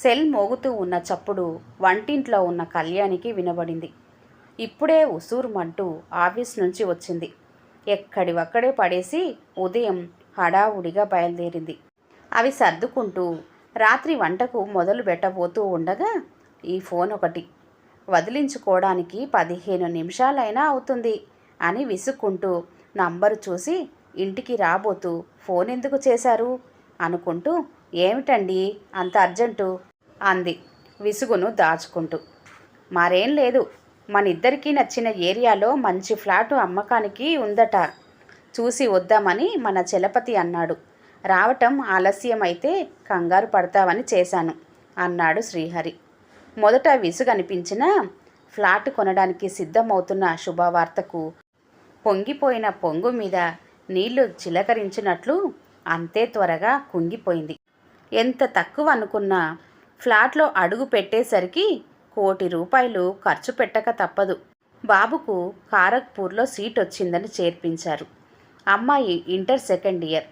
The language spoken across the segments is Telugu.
సెల్ మోగుతూ ఉన్న చప్పుడు వంటింట్లో ఉన్న కళ్యాణికి వినబడింది. ఇప్పుడే ఉసూరుమంటూ ఆఫీస్ నుంచి వచ్చింది. ఎక్కడివక్కడే పడేసి ఉదయం హడావుడిగా బయలుదేరింది. అవి సర్దుకుంటూ రాత్రి వంటకు మొదలు పెట్టబోతూ ఉండగా ఈ ఫోన్ ఒకటి. వదిలించుకోవడానికి పదిహేను నిమిషాలైనా అవుతుంది అని విసుక్కుంటూ నంబరు చూసి ఇంటికి రాబోతూ ఫోన్ ఎందుకు చేశారు? అనుకుంటూ ఏమిటండి అంత అర్జెంటు? అంది విసుగును దాచుకుంటూ. మరేం లేదు. మన ఇద్దరికీ నచ్చిన ఏరియాలో మంచి ఫ్లాటు అమ్మకానికి ఉందట. చూసి వద్దామని మన చలపతి అన్నాడు. రావటం ఆలస్యం అయితే కంగారు పడతావని చేశాను అన్నాడు శ్రీహరి. మొదట విసుగనిపించిన ఫ్లాట్ కొనడానికి సిద్ధమవుతున్న శుభవార్తకు పొంగిపోయిన పొంగు మీద నీళ్ళు చిలకరించినట్లు అంతే త్వరగా కుంగిపోయింది. ఎంత తక్కువ అనుకున్నా ఫ్లాట్లో అడుగు పెట్టేసరికి కోటి రూపాయలు ఖర్చు పెట్టక తప్పదు. బాబుకు కారక్పూర్లో సీట్ వచ్చిందని చేర్పించారు. అమ్మాయి ఇంటర్ సెకండ్ ఇయర్.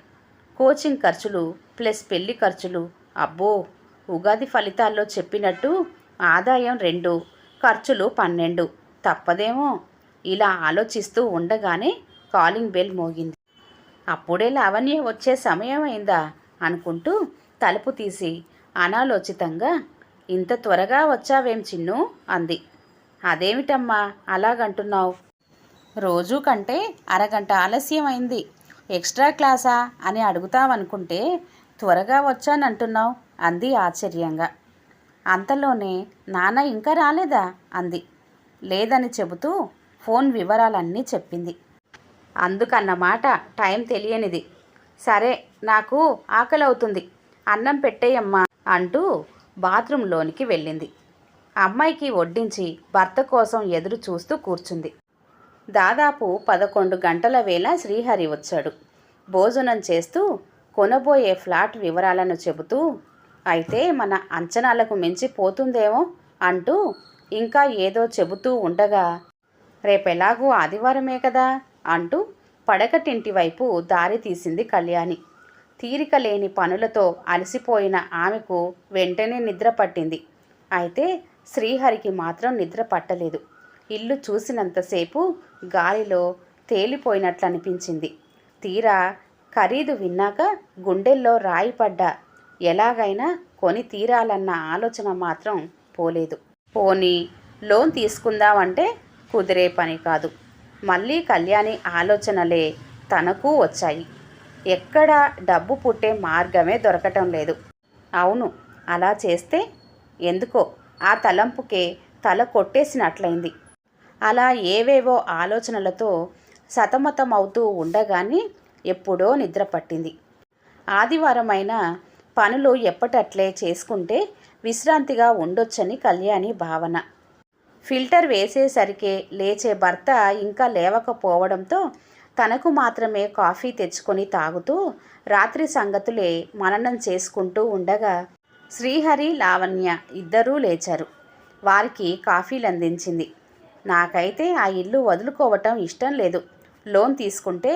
కోచింగ్ ఖర్చులు ప్లస్ పెళ్ళి ఖర్చులు. అబ్బో! ఉగాది ఫలితాల్లో చెప్పినట్టు ఆదాయం రెండు ఖర్చులు పన్నెండు. తప్పదేమో? ఇలా ఆలోచిస్తూ ఉండగానే కాలింగ్ బెల్ మోగింది. అప్పుడే లావణ్య వచ్చే సమయం అయిందా అనుకుంటూ తలుపు తీసి అనాలోచితంగా ఇంత త్వరగా వచ్చావేం చిన్ను? అంది. అదేమిటమ్మా? అలాగంటున్నావు. రోజు కంటే అరగంట ఆలస్యం అయింది ఎక్స్ట్రా క్లాసా? అని అడుగుతావనుకుంటే త్వరగా వచ్చానంటున్నావు అంది ఆశ్చర్యంగా. అంతలోనే నాన్న ఇంకా రాలేదా? అంది. లేదని చెబుతూ ఫోన్ వివరాలన్నీ చెప్పింది. అందుకన్నమాట టైం తెలియనిది. సరే నాకు ఆకలి అవుతుంది అన్నం పెట్టేయమ్మా. అంటూ బాత్రూంలోనికి వెళ్ళింది. అమ్మాయికి వడ్డించి భర్త కోసం ఎదురు చూస్తూ కూర్చుంది. దాదాపు పదకొండు గంటల వేళ శ్రీహరి వచ్చాడు. భోజనం చేస్తూ కొనబోయే ఫ్లాట్ వివరాలను చెబుతూ అయితే మన అంచనాలకు మించి పోతుందేమో అంటూ ఇంకా ఏదో చెబుతూ ఉండగా రేపెలాగూ ఆదివారమే కదా అంటూ పడకటింటి వైపు దారి తీసింది కళ్యాణి. తీరిక లేని పనులతో అలసిపోయిన ఆమెకు వెంటనే నిద్ర పట్టింది. అయితే శ్రీహరికి మాత్రం నిద్ర పట్టలేదు. ఇల్లు చూసినంతసేపు గాలిలో తేలిపోయినట్లు అనిపించింది తీరా ఖరీదు విన్నాక గుండెల్లో రాయి పడ్డా ఎలాగైనా కొని తీరాలన్న ఆలోచన మాత్రం పోలేదు. పోనీ లోన్ తీసుకుందామంటే కుదిరే పని కాదు. మళ్ళీ కళ్యాణి ఆలోచనలే తనకు వచ్చాయి. ఎక్కడ డబ్బు పుట్టే మార్గమే దొరకటం లేదు. అవును అలా చేస్తే ఎందుకో ఆ తలంపుకే తల కొట్టేసినట్లయింది. అలా ఏవేవో ఆలోచనలతో సతమతమవుతూ ఉండగానే ఎప్పుడో నిద్ర పట్టింది. ఆదివారమైన పనులు ఎప్పటట్లే చేసుకుంటే విశ్రాంతిగా ఉండొచ్చని కళ్యాణి భావన. ఫిల్టర్ వేసేసరికే లేచే భర్త ఇంకా లేవకపోవడంతో తనకు మాత్రమే కాఫీ తెచ్చుకొని తాగుతూ రాత్రి సంగతులే మననం చేసుకుంటూ ఉండగా శ్రీహరి లావణ్య ఇద్దరూ లేచారు. వారికి కాఫీలు అందించింది నాకైతే ఆ ఇల్లు వదులుకోవటం ఇష్టం లేదు. లోన్ తీసుకుంటే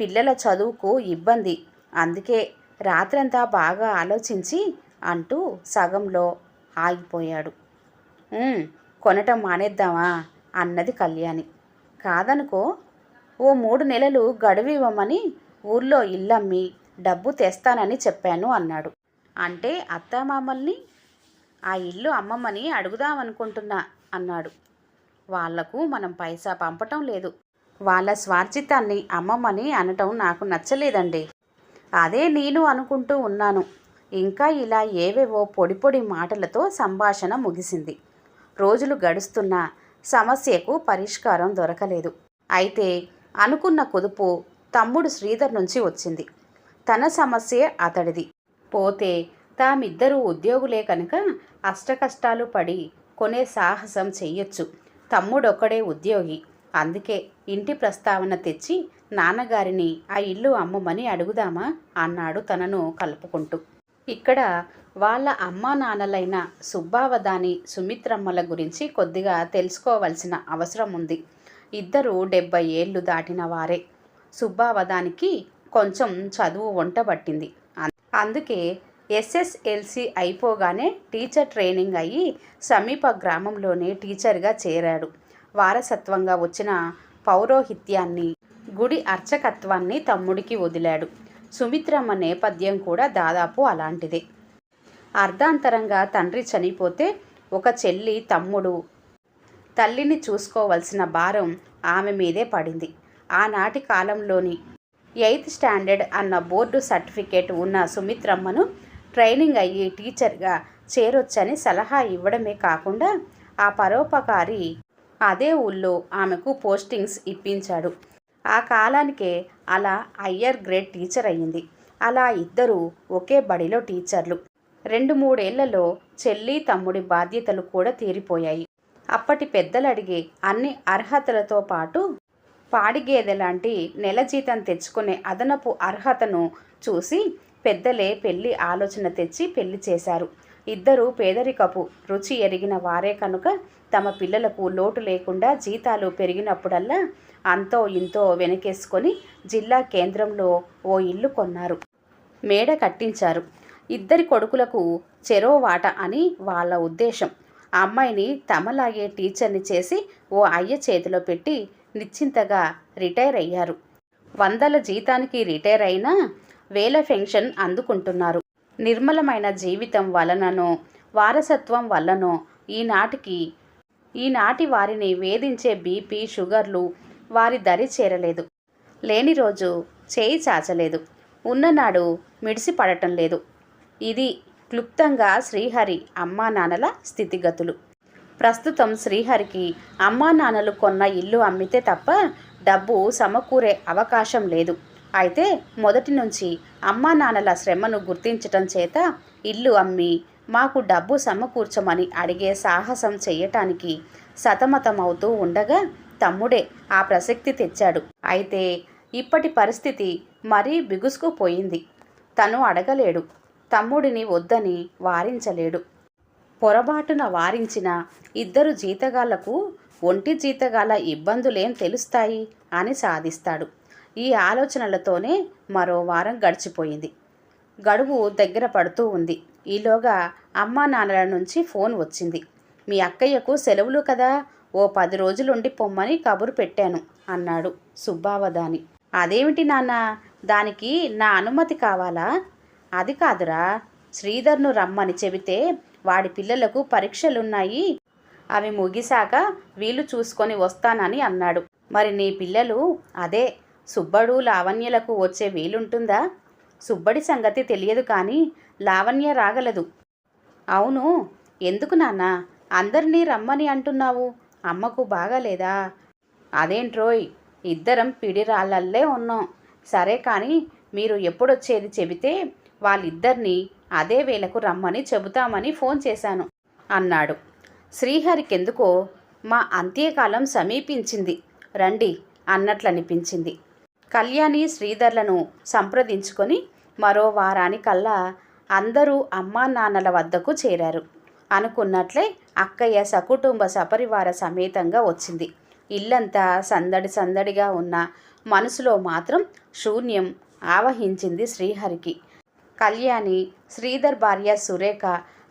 పిల్లల చదువుకు ఇబ్బంది. అందుకే రాత్రంతా బాగా ఆలోచించి అంటూ సగంలో ఆగిపోయాడు. కొనటం మానేద్దామా? అన్నది కళ్యాణి. కాదనుకో ఓ మూడు నెలలు గడువివ్వమని ఊర్లో ఇల్లమ్మి డబ్బు తెస్తానని చెప్పాను అన్నాడు. అంటే అత్తమామల్ని ఆ ఇల్లు అమ్మమ్మని అడుగుదామనుకుంటున్నా అన్నాడు. వాళ్ళకు మనం పైసా పంపటం లేదు. వాళ్ళ స్వార్జితాన్ని అమ్మమ్మని అనటం నాకు నచ్చలేదండి. అదే నేను అనుకుంటూ ఉన్నాను. ఇంకా ఇలా ఏవేవో పొడి పొడి మాటలతో సంభాషణ ముగిసింది. రోజులు గడుస్తున్నా సమస్యకు పరిష్కారం దొరకలేదు. అయితే అనుకున్న కుదుపు తమ్ముడు శ్రీధర్ నుంచి వచ్చింది. తన సమస్యే అతడిది. పోతే తామిద్దరూ ఉద్యోగులే కనుక అష్టకష్టాలు పడి కొనే సాహసం చెయ్యొచ్చు. తమ్ముడొక్కడే ఉద్యోగి. అందుకే ఇంటి ప్రస్తావన తెచ్చి నాన్నగారిని ఆ ఇల్లు అమ్మమని అడుగుదామా అన్నాడు తనను కలుపుకుంటూ. ఇక్కడ వాళ్ళ అమ్మా నాన్నలైన సుబ్బావదాని సుమిత్రమ్మల గురించి కొద్దిగా తెలుసుకోవలసిన అవసరం ఉంది. ఇద్దరు డెబ్బై ఏళ్ళు దాటిన వారే. సుబ్బావదానికి కొంచెం చదువు వంట పట్టింది అందుకే ఎస్ఎస్ఎల్సి అయిపోగానే టీచర్ ట్రైనింగ్ అయ్యి సమీప గ్రామంలోనే టీచర్గా చేరాడు. వారసత్వంగా వచ్చిన పౌరోహిత్యాన్ని గుడి అర్చకత్వాన్ని తమ్ముడికి వదిలాడు. సుమిత్రమ్మ నేపథ్యం కూడా దాదాపు అలాంటిదే. అర్ధాంతరంగా తండ్రి చనిపోతే ఒక చెల్లి తమ్ముడు తల్లిని చూసుకోవలసిన భారం ఆమె మీదే పడింది. ఆనాటి కాలంలోని ఎయిత్ స్టాండర్డ్ అన్న బోర్డు సర్టిఫికేట్ ఉన్న సుమిత్రమ్మను ట్రైనింగ్ అయ్యి టీచర్గా చేరొచ్చని సలహా ఇవ్వడమే కాకుండా ఆ పరోపకారి అదే ఊళ్ళో ఆమెకు పోస్టింగ్స్ ఇప్పించాడు. ఆ కాలానికే అలా హయ్యర్ గ్రేడ్ టీచర్ అయ్యింది. అలా ఇద్దరు ఒకే బడిలో టీచర్లు. రెండు మూడేళ్ళలో చెల్లి తమ్ముడి బాధ్యతలు కూడా తీరిపోయాయి. అప్పటి పెద్దలు అడిగే అన్ని అర్హతలతో పాటు పాడిగేదె లాంటి నెల జీతం తెచ్చుకునే అదనపు అర్హతను చూసి పెద్దలే పెళ్ళి ఆలోచన తెచ్చి పెళ్ళి చేశారు. ఇద్దరు పేదరికపు రుచి ఎరిగిన వారే కనుక తమ పిల్లలకు లోటు లేకుండా జీతాలు పెరిగినప్పుడల్లా అంతో ఇంతో వెనకేసుకొని జిల్లా కేంద్రంలో ఓ ఇల్లు కొన్నారు. మేడ కట్టించారు. ఇద్దరి కొడుకులకు చెరో వాట అని వాళ్ళ ఉద్దేశం. ఆ అమ్మాయిని తమలాగే టీచర్ని చేసి ఓ అయ్య చేతిలో పెట్టి నిశ్చింతగా రిటైర్ అయ్యారు. వందల జీతానికి రిటైర్ అయినా వేల పెన్షన్ అందుకుంటున్నారు. నిర్మలమైన జీవితం వలననో వారసత్వం వల్లనో ఈనాటికి ఈనాటి వారిని వేధించే బీపీ షుగర్లు వారి దరి చేరలేదు. లేని రోజు చేయి చాచలేదు. ఉన్ననాడు మిడిసి పడటం లేదు. ఇది క్లుప్తంగా శ్రీహరి అమ్మా నాన్నల స్థితిగతులు. ప్రస్తుతం శ్రీహరికి అమ్మా నాన్నలు కొన్న ఇల్లు అమ్మితే తప్ప డబ్బు సమకూరే అవకాశం లేదు. అయితే మొదటి నుంచి అమ్మా నాన్నల శ్రమను గుర్తించటం చేత ఇల్లు అమ్మి మాకు డబ్బు సమకూర్చమని అడిగే సాహసం చేయటానికి సతమతమవుతూ ఉండగా తమ్ముడే ఆ ప్రసక్తి తెచ్చాడు. అయితే ఇప్పటి పరిస్థితి మరీ బిగుసుకుపోయింది. తను అడగలేడు. తమ్ముడిని వద్దని వారించలేడు. పొరబాటున వారించిన ఇద్దరు జీతగాళ్ళకు ఒంటి జీతగాల ఇబ్బందులేం తెలుస్తాయి అని సాధిస్తాడు. ఈ ఆలోచనలతోనే మరో వారం గడిచిపోయింది. గడువు దగ్గర పడుతూ ఉంది. ఈలోగా అమ్మా నాన్నల నుంచి ఫోన్ వచ్చింది. మీ అక్కయ్యకు సెలవులు కదా ఓ పది రోజులుండి పొమ్మని కబురు పెట్టాను అన్నాడు సుబ్బావదాని అదేమిటి నాన్న దానికి నా అనుమతి కావాలా? అది కాదురా. శ్రీధర్ను రమ్మని చెబితే వాడి పిల్లలకు పరీక్షలున్నాయి. అవి ముగిశాక వీలు చూసుకొని వస్తానని అన్నాడు. మరి నీ పిల్లలు? అదే సుబ్బడు లావణ్యలకు వచ్చే వీలుంటుందా? సుబ్బడి సంగతి తెలియదు కానీ లావణ్య రాగలదు. అవును ఎందుకు నాన్న? అందరినీ రమ్మని అంటున్నావు. అమ్మకు బాగాలేదా? అదేంట్రోయ్ ఇద్దరం పిడిరాళ్ళల్లే ఉన్నాం. సరే కానీ మీరు ఎప్పుడొచ్చేది చెబితే వాళ్ళిద్దరినీ అదే వేళకు రమ్మని చెబుతామని ఫోన్ చేశాను అన్నాడు. శ్రీహరికెందుకో మా అంత్యకాలం సమీపించింది. రండి అన్నట్లనిపించింది. కళ్యాణి శ్రీధర్లను సంప్రదించుకొని మరో వారానికల్లా అందరూ అమ్మా నాన్నల వద్దకు చేరారు. అనుకున్నట్లే అక్కయ్య సకుటుంబ సపరివార సమేతంగా వచ్చింది. ఇల్లంతా సందడి సందడిగా ఉన్న మనసులో మాత్రం శూన్యం ఆవహించింది శ్రీహరికి. కళ్యాణి శ్రీధర్ భార్య సురేఖ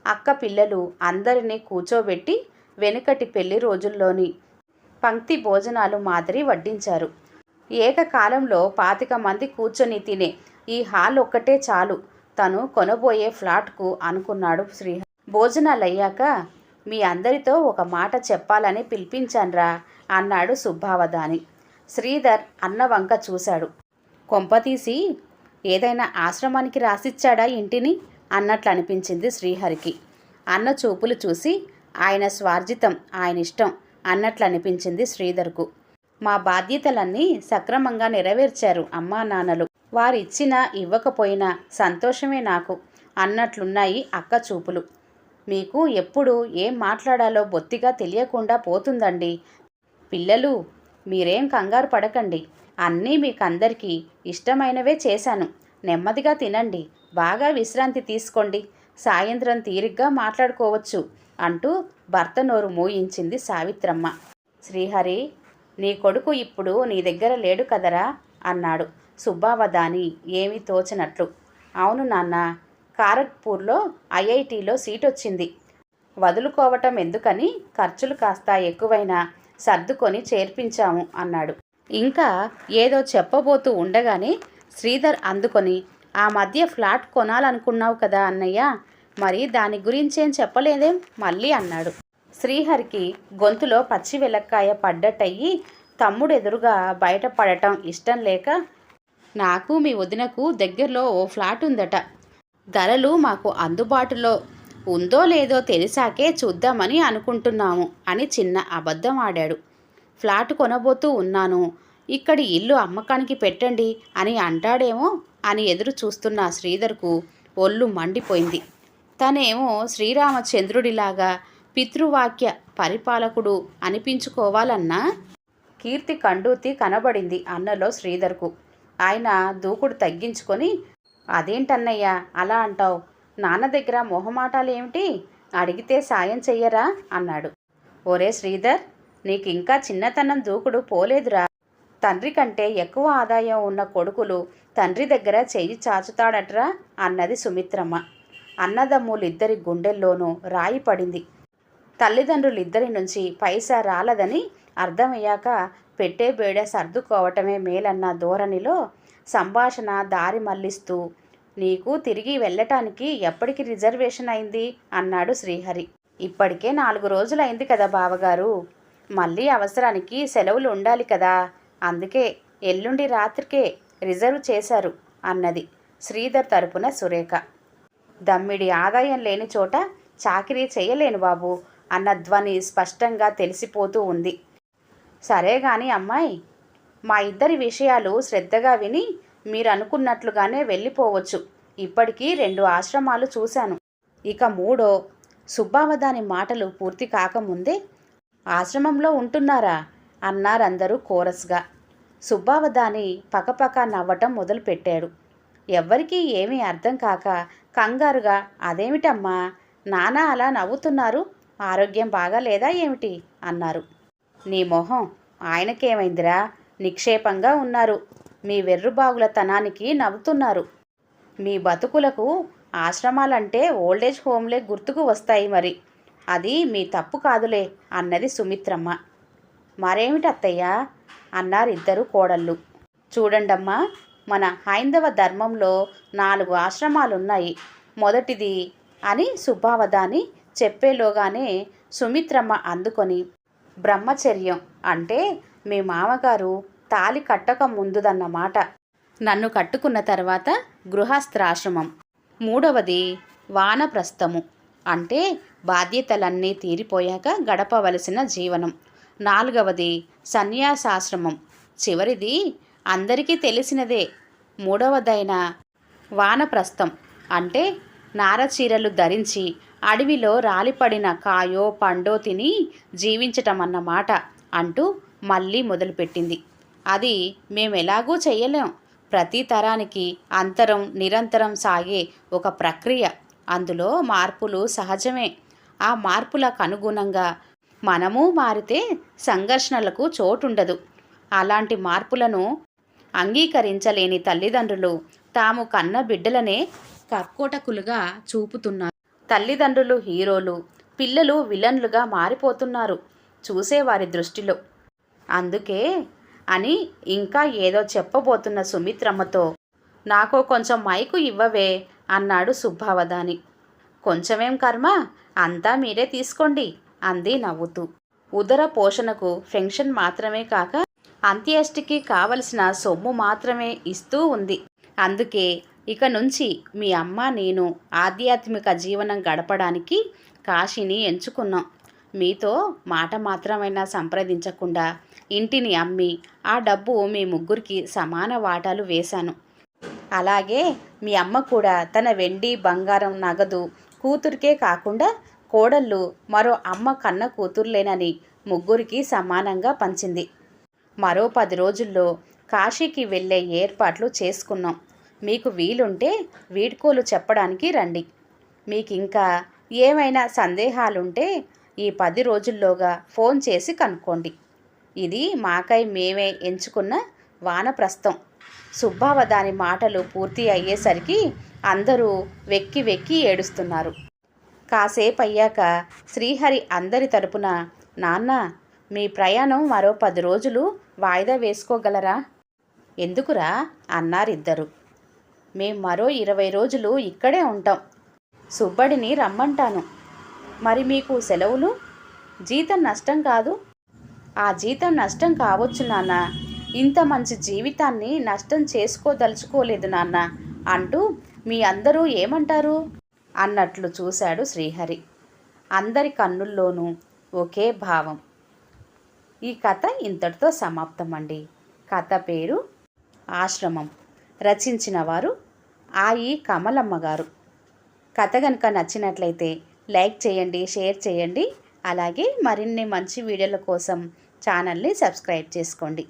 అక్క పిల్లలు అందరినీ కూర్చోబెట్టి వెనుకటి పెళ్ళి రోజుల్లోని పంక్తి భోజనాలు మాదిరి వడ్డించారు. ఏకకాలంలో పాతిక మంది కూర్చొని తినే ఈ హాల్ ఒక్కటే చాలు. తను కొనబోయే ఫ్లాట్కు అనుకున్నాడు శ్రీహరి. భోజనాలయ్యాక మీ అందరితో ఒక మాట చెప్పాలని పిలిపించాన్రా అన్నాడు సుబ్బావధాని. శ్రీధర్ అన్న వంక చూశాడు కొంపతీసి ఏదైనా ఆశ్రమానికి రాసిచ్చాడా ఇంటిని? అన్నట్లు అనిపించింది శ్రీహరికి. అన్న చూపులు చూసి ఆయన స్వార్జితం ఆయన ఇష్టం అన్నట్లు అనిపించింది శ్రీధర్కు. మా బాధ్యతలన్నీ సక్రమంగా నెరవేర్చారు అమ్మా నాన్నలు. వారిచ్చినా ఇవ్వకపోయినా సంతోషమే నాకు అన్నట్లున్నాయి అక్క చూపులు. మీకు ఎప్పుడు ఏం మాట్లాడాలో బొత్తిగా తెలియకుండా పోతుందండి. పిల్లలు మీరేం కంగారు పడకండి. అన్నీ మీకు అందరికీ ఇష్టమైనవే చేశాను. నెమ్మదిగా తినండి. బాగా విశ్రాంతి తీసుకోండి. సాయంత్రం తీరిగ్గా మాట్లాడుకోవచ్చు అంటూ భర్త నోరు మూయించింది సావిత్రమ్మ. శ్రీహరి నీ కొడుకు ఇప్పుడు నీ దగ్గర లేడు కదరా? అన్నాడు సుబ్బావదాని ఏమీ తోచినట్లు. అవును నాన్న కారక్పూర్లో ఐఐటిలో సీట్ వచ్చింది వదులుకోవటం ఎందుకని? ఖర్చులు కాస్త ఎక్కువైనా సర్దుకొని చేర్పించాము అన్నాడు. ఇంకా ఏదో చెప్పబోతూ ఉండగానే శ్రీధర్ అందుకొని ఆ మధ్య ఫ్లాట్ కొనాలనుకున్నావు కదా అన్నయ్య మరి దాని గురించేం చెప్పలేదేం? మళ్ళీ అన్నాడు. శ్రీహరికి గొంతులో పచ్చి వెలక్కాయ పడ్డట్టయి తమ్ముడు ఎదురుగా బయటపడటం ఇష్టం లేక నాకు మీ వదినకు దగ్గరలో ఓ ఫ్లాట్ ఉందట. ధరలు మాకు అందుబాటులో ఉందో లేదో తెలిసాకే చూద్దామని అనుకుంటున్నాము అని చిన్న అబద్ధం ఆడాడు. ఫ్లాట్ కొనబోతూ ఉన్నాను. ఇక్కడి ఇల్లు అమ్మకానికి పెట్టండి అని అంటాడేమో అని ఎదురు చూస్తున్న శ్రీధర్కు ఒళ్ళు మండిపోయింది. తనేమో శ్రీరామచంద్రుడిలాగా పితృవాక్య పరిపాలకుడు అనిపించుకోవాలన్నా కీర్తి కండూతి కనబడింది అన్నలో శ్రీధర్కు. ఆయన దూకుడు తగ్గించుకొని అదేంటన్నయ్యా అలా అంటావు? నాన్న దగ్గర మొహమాటాలు ఏమిటి అడిగితే సాయం చెయ్యరా? అన్నాడు. ఒరే శ్రీధర్ నీకింకా చిన్నతనం దూకుడు పోలేదురా. తండ్రి కంటే ఎక్కువ ఆదాయం ఉన్న కొడుకులు తండ్రి దగ్గర చెయ్యి చాచుతాడట్రా? అన్నది సుమిత్రమ్మ. అన్నదమ్ములిద్దరి గుండెల్లోనూ రాయి పడింది. తల్లిదండ్రులిద్దరి నుంచి పైసా రాలదని అర్థమయ్యాక పెట్టే బేడ సర్దుకోవటమే మేలన్న ధోరణిలో సంభాషణ దారి మళ్ళిస్తూ నీకు తిరిగి వెళ్ళటానికి ఎప్పటికి రిజర్వేషన్ అయింది? అన్నాడు శ్రీహరి. ఇప్పటికే నాలుగు రోజులైంది కదా బావగారు. మళ్ళీ అవసరానికి సెలవులు ఉండాలి కదా. అందుకే ఎల్లుండి రాత్రికే రిజర్వ్ చేశారు అన్నది శ్రీధర్ తరపున సురేఖ. దమ్మిడి ఆదాయం లేని చోట చాకిరీ చేయలేను బాబు అన్న ధ్వని స్పష్టంగా తెలిసిపోతూ ఉంది. సరే గాని అమ్మాయి మా ఇద్దరి విషయాలు శ్రద్ధగా విని మీరు అనుకున్నట్లుగానే వెళ్ళిపోవచ్చు. ఇప్పటికీ రెండు ఆశ్రమాలు చూశాను. ఇక మూడో సుబ్బావదాని మాటలు పూర్తి కాకముందే ఆశ్రమంలో ఉంటున్నారా? అన్నారందరూ కోరస్గా. సుబ్బావదాని పకపక నవ్వటం మొదలుపెట్టాడు. ఎవ్వరికీ ఏమీ అర్థం కాక కంగారుగా అదేమిటమ్మా? నానా అలా నవ్వుతున్నారు? ఆరోగ్యం బాగాలేదా ఏమిటి? అన్నారు. నీ మొహం ఆయనకేమైందిరా? నిక్షేపంగా ఉన్నారు. మీ వెర్రుబాగుల తనానికి నవ్వుతున్నారు. మీ బతుకులకు ఆశ్రమాలంటే ఓల్డేజ్ హోమ్లే గుర్తుకు వస్తాయి మరి. అది మీ తప్పు కాదులే అన్నది సుమిత్రమ్మ. మరేమిటి అత్తయ్య? అన్నారిద్దరు కోడళ్ళు. చూడండమ్మా మన హైందవ ధర్మంలో నాలుగు ఆశ్రమాలున్నాయి. మొదటిది అని సుబ్బావదాని చెప్పేలోగానే సుమిత్రమ్మ అందుకొని బ్రహ్మచర్యం అంటే మీ మామగారు తాలి కట్టక ముందుదన్నమాట. నన్ను కట్టుకున్న తర్వాత గృహస్థాశ్రమం. మూడవది వానప్రస్థము అంటే బాధ్యతలన్నీ తీరిపోయాక గడపవలసిన జీవనం. నాలుగవది సన్యాసాశ్రమం. చివరిది అందరికీ తెలిసినదే. మూడవదైన వానప్రస్థం. అంటే నారచీరలు ధరించి అడవిలో రాలిపడిన కాయో పండో తిని జీవించటం అన్నమాట అంటూ మళ్ళీ మొదలుపెట్టింది. అది మేము ఎలాగూ చెయ్యలేం. ప్రతి తరానికి అంతరం నిరంతరం సాగే ఒక ప్రక్రియ. అందులో మార్పులు సహజమే. ఆ మార్పులకు అనుగుణంగా మనము మారితే సంఘర్షణలకు చోటుండదు. అలాంటి మార్పులను అంగీకరించలేని తల్లిదండ్రులు తాము కన్న బిడ్డలనే కర్కోటకులుగా చూపుతున్నారు. తల్లిదండ్రులు హీరోలు పిల్లలు విలన్లుగా మారిపోతున్నారు చూసేవారి దృష్టిలో. అందుకే అని ఇంకా ఏదో చెప్పబోతున్న సుమిత్రమ్మతో నాకో కొంచెం మైకు ఇవ్వవే అన్నాడు సుబ్బావధాని కొంచెమేం కర్మ? అంతా మీరే తీసుకోండి అంది నవ్వుతూ. ఉదర పోషణకు ఫెన్షన్ మాత్రమే కాక అంత్యేష్టికి కావలసిన సొమ్ము మాత్రమే ఇస్తూ ఉంది. అందుకే ఇక నుంచి మీ అమ్మ నేను ఆధ్యాత్మిక జీవనం గడపడానికి కాశీని ఎంచుకున్నాం. మీతో మాట మాత్రమైనా సంప్రదించకుండా ఇంటిని అమ్మి ఆ డబ్బు మీ ముగ్గురికి సమాన వాటాలు వేశాను. అలాగే మీ అమ్మ కూడా తన వెండి బంగారం నగదు కూతురికే కాకుండా కోడళ్ళు మరో అమ్మ కన్న కూతుర్లేనని ముగ్గురికి సమానంగా పంచింది. మరో పది రోజుల్లో కాశీకి వెళ్ళే ఏర్పాట్లు చేసుకున్నాం. మీకు వీలుంటే వీడ్కోలు చెప్పడానికి రండి. మీకు ఇంకా ఏమైనా సందేహాలుంటే ఈ పది రోజుల్లోగా ఫోన్ చేసి కనుక్కోండి. ఇది మాకై మేమే ఎంచుకున్న వానప్రస్థం. సుబ్బావ దాని మాటలు పూర్తి అయ్యేసరికి అందరూ వెక్కి వెక్కి ఏడుస్తున్నారు. కాసేపు అయ్యాక శ్రీహరి అందరి తరపున నాన్న మీ ప్రయాణం మరో పది రోజులు వాయిదా వేసుకోగలరా? ఎందుకురా? అన్నారిద్దరు. మేం మరో ఇరవై రోజులు ఇక్కడే ఉంటాం. సుబ్బడిని రమ్మంటాను. మరి మీకు సెలవులు? జీతం నష్టం కాదు. ఆ జీతం నష్టం కావచ్చు నాన్న. ఇంత మంచి జీవితాన్ని నష్టం చేసుకోదలుచుకోలేదు నాన్న అంటూ మీ అందరూ ఏమంటారు? అన్నట్లు చూశాడు శ్రీహరి. అందరి కన్నుల్లోనూ ఒకే భావం. ఈ కథ ఇంతటితో సమాప్తం అండి కథ పేరు ఆశ్రమం. రచించిన వారు ఆయి కమలమ్మ గారు కథ కనుక నచ్చినట్లయితే లైక్ చేయండి షేర్ చేయండి. అలాగే మరిన్ని మంచి వీడియోల కోసం ఛానల్ని సబ్స్క్రైబ్ చేసుకోండి.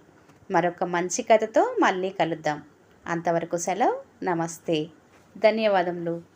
మరొక మంచి కథతో మళ్ళీ కలుద్దాం. అంతవరకు సెలవు. నమస్తే. ధన్యవాదములు.